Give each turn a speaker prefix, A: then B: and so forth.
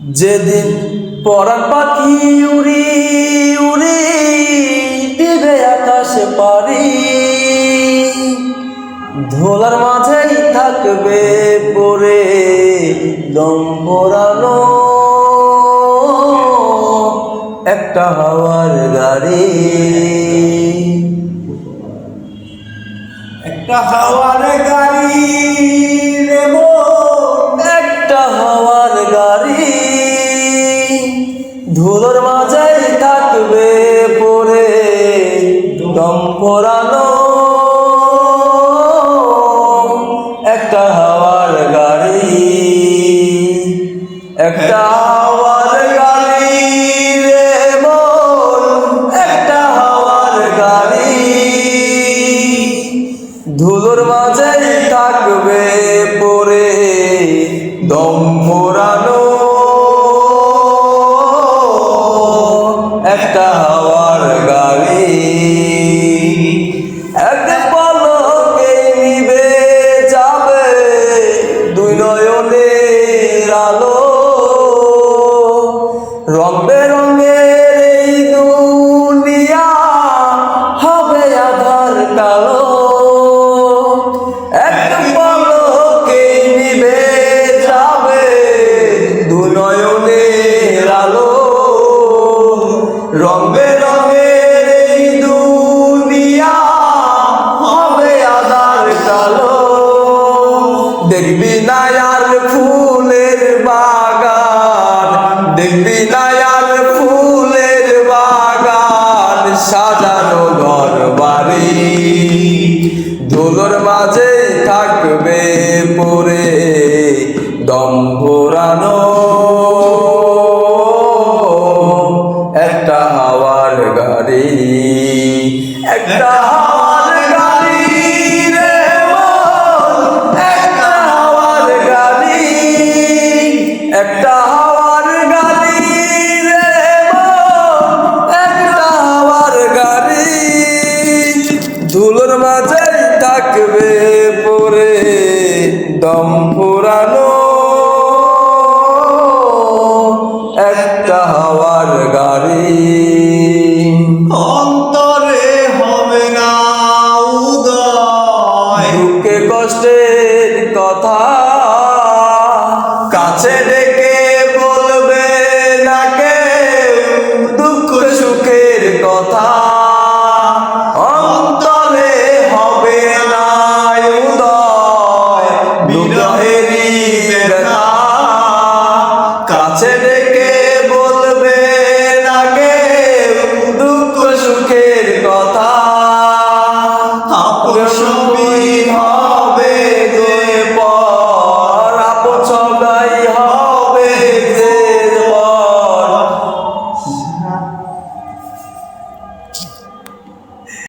A: যেদিন পরাণ পাখি উড়ি উড়ি দিবে আকাশে পারি ধোলার মাঝেই থাকবে পরে দম পরানো একটা হাওয়ার গাড়ি।
B: একটা হাওয়ার গাড়ি।
A: ধুলোর মাঝেই থাকবে পরে দম পরানো একটা হাওয়ার গাড়ি একটা একটা হাওয়ার গাড়ি। এক পলকে দুই নয়নের আলো। রং বেরঙের এই দুনিয়া হবে আধার কালো। দেখবি না ফুলের বাগান, দেখবি না আর ফুলের বাগান, সাজানো ঘর বাড়ি ধুলোর মাঝে থাকবে পরে দম পোড়ানো ধুলোর মাঝে থাকবে পরে দম একটা হাওয়ার গাড়ি কাছে ডেকে বলবে না কেউ দুঃখ সুখের কথা অন্তরে হবে না উদয় বিরহেরই বেদনা কাছে
B: ডেকে বলবে না কেউ
A: দুঃখ সুখের কথা। আপন